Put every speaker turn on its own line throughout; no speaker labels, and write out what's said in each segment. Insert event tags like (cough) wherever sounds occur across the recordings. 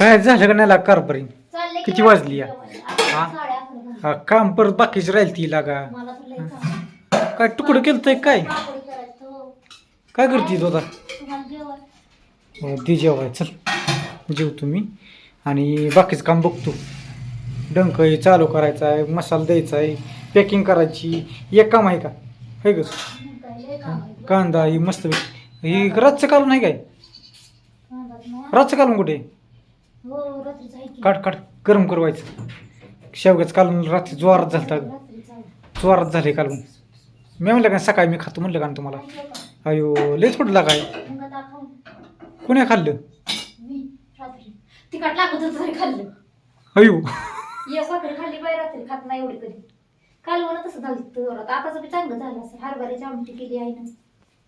काय झालं का नाही लाग
चालले
किती वाजली या? हा? हा, काम परत बाकीची राहील ती लागा. काय तुकडं केलं काय. काय करते तू आता?
जेवण?
हो, दे जेवाय चल. जेव तुम्ही आणि बाकीचं काम बघतो. डंक हे चालू करायचा आहे मसाला द्यायचा आहे पॅकिंग करायची. एक काम आहे का? हे ग?
आहे.
कांदा ही मस्त ही रातचं कालून आहे काय. रातचं कालून कुठे?
हो रात्रीच आहे की.
काट काट गरम करवायचं शेवग्याचं कालून रात्री जोरात झालता
रात्रीच आहे.
जोरात झाले कालून मी म्हणलं का सकाळी मी खातो म्हणलं का ना तुम्हाला?
काय?
अयो
मग आता खाऊ.
कोणी खाल्लं?
मी रात्री. तिखट लागत होतं तरी खाल्लं.
अयो.
एक भाकरी खाल्ली बाई रात्री खात नाही एवढी कधी. काल तसं झालं जोरात. आताच बी चांगलं झालं असं. हरभऱ्याची आमटी केली आहे ना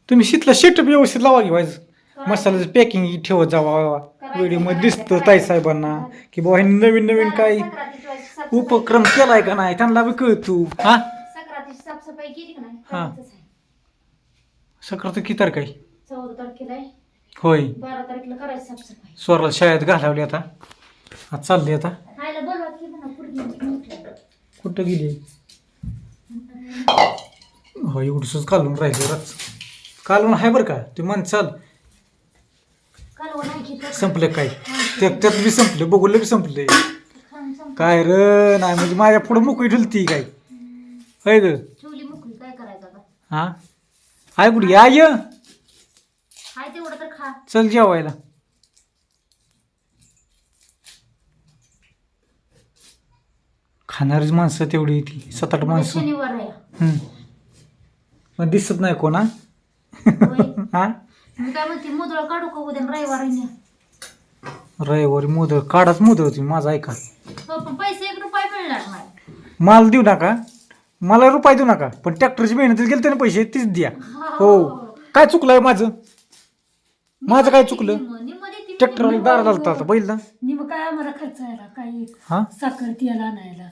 तुम्ही शितला शेट व्यवस्थित लावा घेवायचं मसाल्याचं पॅकिंग ठेवत जावा. व्हिडिओमध्ये दिसतं ताई साहेबांना की बाबा ह्यांनी नवीन नवीन
साफसफाई-
उपक्रम केलाय का नाही त्यांना बी कळतू. हा?
सक्रातीची साफसफाई केली का नाही?
हा.
करायचंच आहे.
किती तारीख आहे?
चौदा तारखेला आहे.
होय.
बारा तारखेला करायची साफसफाई.
स्वराला शाळेत घालावली आता. आज चालली आता.
खायला बोलवा की म्हणा पूर्वी
कुठं गेली? हो एवढंच कालून राहिली रात कालून आहे बरं का? ते मन चाल संपलं काय? त्यात त्यात बी संपलं बघूला बी संपले. काय र नाही म्हणजे माझ्या पुढं मोकळी ठुलती काय? होय ग. हा? आय कुठे आय चल जेवायला. खाणारीच माणसं तेवढी ती सात आठ माणसं.
आहे.
पण दिसत नाही कोणा. हा?
मी काय म्हणते मुदळ काढू का उद्या रविवार आहे ना.
रविवारी मोदळ काढाच मोदळ होती माझा ऐका.
हो, पण पैसे एक रुपये मिळणार नाही.
माल देऊ नका मला रुपये देऊ नका पण ट्रॅक्टरची मेहनत गेली ना पैसे तीच द्या. हो. काय चुकलंय माझं? माझं काय चुकलं?
निम्म- निम्म देते मी,
ट्रॅक्टर आता बैल ना?
निम काय आम्हाला खर्च यायला काही
हा?
साखर तेल आणायला.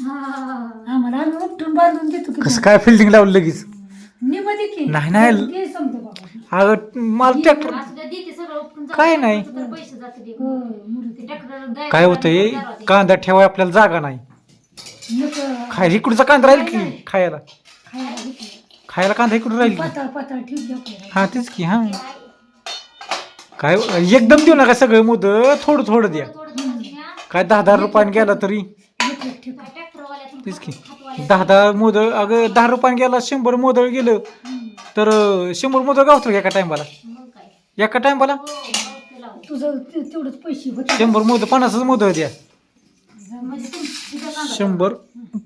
हा, हा, हा.
आम्हाला आम्ही उपटून बांधून देतो की
कसं काय फिल्डिंग लावलं लगेच?
निम दे की
नाही, नाही. अगं मला ट्रॅक्टर
असं काय देते सगळं उपटून जातं.
काय नाही.
तर पैसे जाते ते.
हो.
ते
काय होतंय?
दारात.
कांदा ठेवाय आपल्याला जागा नाही.
नको.
खाय इकडचा कांदा राहील की? खायला
खायला. घेतलं.
खायला कांदा इकडून राहील की?
पातळ पातळ
हा तेच की हा. काय एकदम देऊ नका सगळं मोद थोडं थोडं द्या.
थोडं थोडं घ्या.
काय दहा दहा रुपयाने गेला तरी? तेच की.
हातवाल्या-
दहा दहा मोदळ अगं दहा रुपयाने गेला शंभर मोदळ गेलं. तर शंभर मोदळ गावतं का एका टायमाला
मग काय
एका टायमाला
हो, गावठी लावून.
तुझं ते- तेवढंच पैसे होते
शंभर मोदळ पन्नासच मोदळ द्या
म्हणजे
शंभर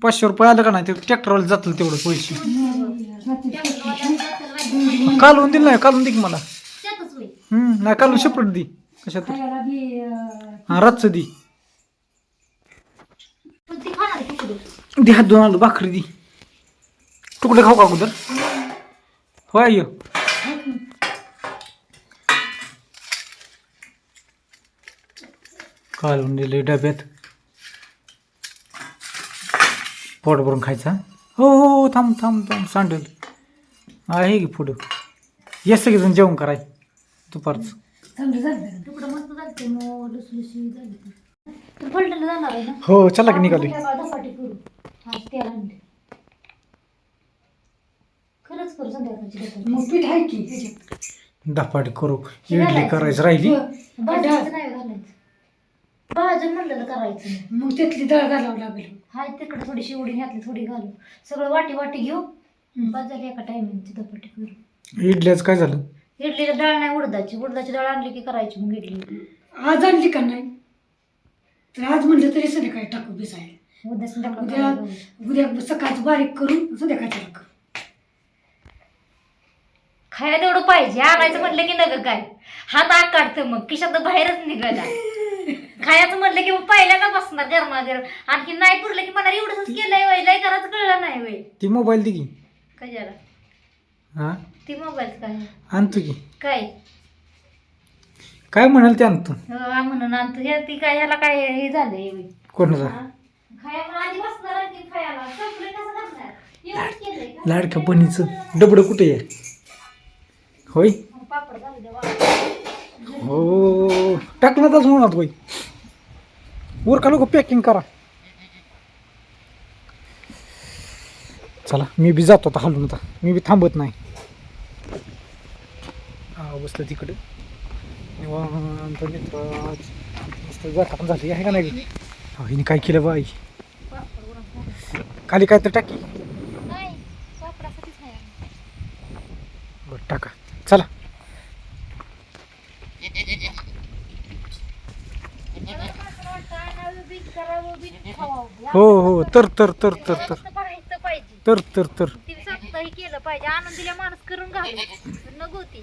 पाचशे रुपये आलं का नाही ते ट्रॅक्टरवाला जातील तेवढं पैसे
रात्री.
कालवून दिलं नाही कालवून दे की मला
त्यातच होईल.
हम्म नाही कालवून शेपट दे कशात तरी.
खायला बी अं,
हा रातचं दे
पण ती खाणार आहे तुकडे.
दे हात दोन आलो भाकरी दे तुकडे खाऊ का अगोदर होय अय्यो कालवून दिले डब्यात पोट भरून खायचा. हो हो हो थांब थांब थांब सांडल. आहे की पुढं? ये सगळेजण जेवण कराय. दुपारचं. हो चला की निघाली
करू संध्याकाळची धपाटे.
मग पीठ आहे की?
धपाटी करू. इडली करायची राहिली.
भाजायचं नाही घालायचं. भाजून म्हणलेलं करायचं. नाही.
मग त्यातली डाळ घालावं लागेल.
हाय तिकडे थोडीशी उडी घातली थोडी घालू. सगळं वाटी वाटी घेऊ. बस झाली एका टायमिंगची धपाटे करू
इडल्याचं काय झालं?
इडलीला डाळ नाही उडदाची. उडदाची डाळ आणली की करायची मग इडली.
आज आणली का नाही? तर आज म्हणलं तरी संध्याकाळी टाकू बिसायला
उद्या
उद्या. उद्या सकाळचं बारीक करून संध्याकाळचं कर
खायला तेवढं पाहिजे. आणायचं म्हटलं की नग काय? हात आग काढतं मग. खिशात बाहेरच निघाला. (laughs) खायचं म्हटलं की पाहिल्या का बसणार गरमागरम. आणखी नाही पुरलं की मला एवढंच केलंय वय. लय करायचं कळलं नाही वय.
ती मोबाईल दे की.
कशाला?
हा?
ती मोबाईल काय?
आणतो की.
काय?
काय म्हणाल ते आणतो.
हो, म्हणून आणतो. हे ती काय ह्याला काय हे झालंय वय.
कोणाचा
खाया पण आधी बसणार आणखी खायला. संपलं कसं करणार एवढंच केलंय का?
लाडक्या बनीचं डबडं कुठे आहे? होय? हो. टाकलं तर म्हणत होय. वर का लोक पॅकिंग करा. चला मी बी जातो आता हलून आता. मी बी थांबत नाही. बसलं तिकडे. निवांत मित्र जाता झाली आहे का नाही? हा हिने काय केलं बाई? खाली काय तर टाकी. बरं टाका. चला. हो हो तर तर तर तर तर. तर तर तर.
हे केलं पाहिजे. आणून दिल्या माणूस करून घालू नको ती.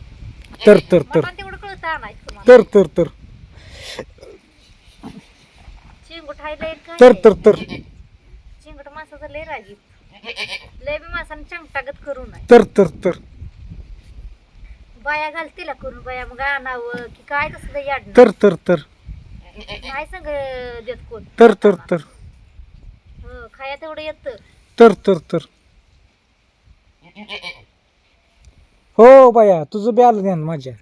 तर तर तर.
तेवढं कळतं आणायचं
तर तर तर.
चिंगूट हाय लय काय?
तर तर तर.
चिंगूट माणसाचं लय रागीत लय बी माणसाने चंगटागत करू नये.
तर तर तर.
बाया घाल तिला करून बाया मग आणावं की काय तसलं याड
तर तर तर.
काय सांग देत कोण?
तर तर तर.
हो खाया तेवढं येतं.
तर तर तर. हो बाया तुझं बी आलं ध्यान माझ्या.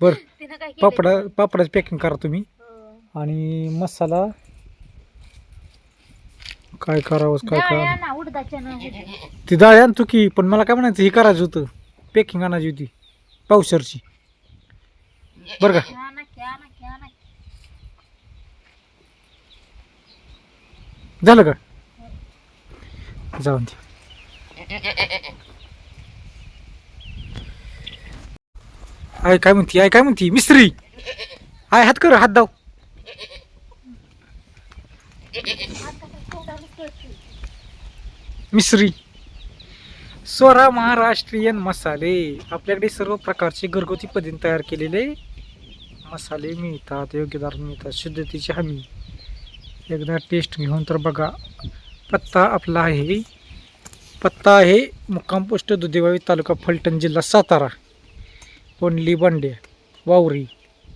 बर (laughs)
तिनं काय केलं?
पापडा पापडाची पॅकिंग करा तुम्ही.
हो.
आणि मसाला काय करावं काय करा
ना उडदाच्या ना
ती डाळ आणतो की पण मला काय म्हणायचं हे करायचं होतं. पॅकिंग आणायची होती. पावसरची बरं का? झालं का? जाऊन दे. आय काय म्हणती आय काय म्हणती? मिस्त्री! आय हात कर हात दाव. मिस्त्री! स्वरा महाराष्ट्रीयन मसाले. आपल्याकडे सर्व प्रकारचे घरगुती पद्धतीने तयार केलेले मसाले मिळतात योग्यदार मिळतात शुद्धतेची हमी. एकदा टेस्ट घेऊन तर बघा पत्ता आपला आहे. पत्ता आहे मुक्काम पोस्ट दुधेवाडी तालुका फलटण जिल्हा सातारा. कोंडली बांड्या वावरी.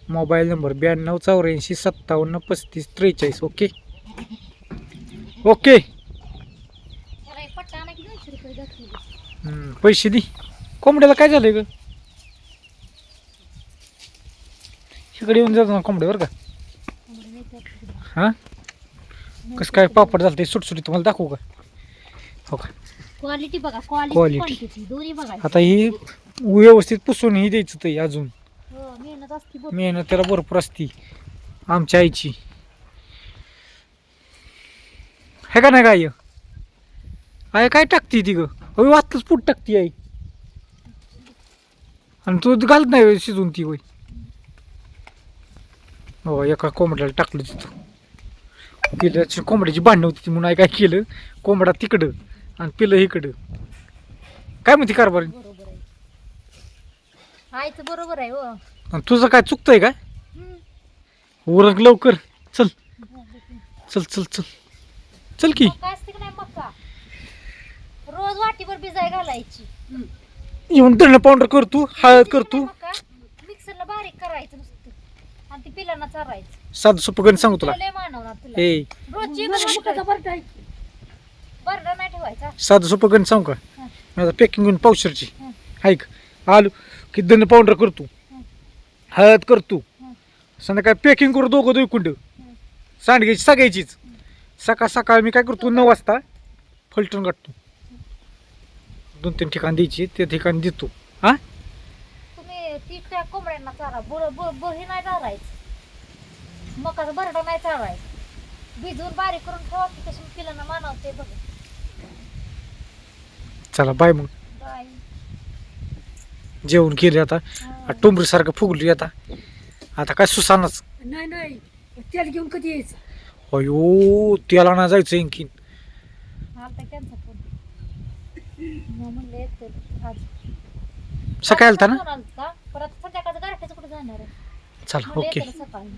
मोबाईल नंबर ब्याण्णव चौऱ्याऐंशी सत्तावन्न पस्तीस त्रेचाळीस. ओके? ओके
त्याला एक पट्टा आणा की दोनशे रुपये दाखवले
हम्म, पैसे दे. कोंबड्याला काय झालंय ग? इकडे येऊन जातो ना कोंबड्या बरं का. हां? कसं काय पापड झालं ते सुटसुटी तुम्हाला दाखवू का? हो का?
क्वालिटी बघा
Quality.
क्वालिटी क्वांटिटी दोन्ही बघा.
आता ही व्यवस्थित पुसून ही द्यायचं ते अजून.
हो मेहनत असती बघ
मेहनत त्याला भरपूर असती आमच्या आईची. हे का नाही काय आय काय टाकती ती ग? होय वाचलंच पूट टाकती आई. आणि तू घालत नाही होय शिजून ती होय. हो एका कोंबड्याला टाकलं तिथं. पिल्याची कोंबड्याची भांडणं होती ती म्हणून काय केलं कोंबडा तिकडं आणि पिलं इकडं. काय म्हणते कारभार?
बरोबर आहे आईचं बरोबर आहे हो.
आणि तुझं काय चुकतंय काय. उरक लवकर. चल. चल चल चल. चल की.
मका असते की नाही मका रोज वाटीभर भिजाय घालायची.
येऊन दळणं पावडर करतो हळद करतो
मका मिक्सरला बारीक करायचं नुसतं. आणि ती पिलांना चारायचं.
साधं सोपं गण सांगू तुला.
लय मानवणार तुला.
ए.
रोजची. बरडा नाही ठेवायचा.
साधं सोपं गण सांगू का?
हं.
मी आता पॅकिंग घेऊन पावशरची.
हं.
ऐक आलो की दळणं पावडर करतो
हं.
हळद करतो
हं.
संध्याकाळी पॅकिंग करू दोघं दोन कुंड. सांडग्याची सगळ्याचीच सकाळ सकाळ मी काय करतो नऊ वाजता फलटण काढतो. दोन तीन ठिकाण द्यायची त्या ठिकाणी देतो. हा?
तुम्ही ती त्या कोंबड्यांना चारा बुर बुर बुर हे नाही चारायचं. मकाचा बरडा नाही चारायचं. बारीक करून ठेवा की कशी पिलांना मानवते बघ.
चला बाय मग.
बाय.
जेवण केले आता. टोंबरीसारखं फुगली आता. आता काय सुसानच.
नाही नाही. तेल घेऊन कधी यायचं?
अयो त्याला ना जायचं आणखीन.
आलता त्यांचा मग म्हणलं आज
सकाळी आलता ना?
आलता. परत संध्याकाळचं गारठ्याचं कुठे जाणार आहे?
चला
म्हणलं
ओके.
येतं सकाळी.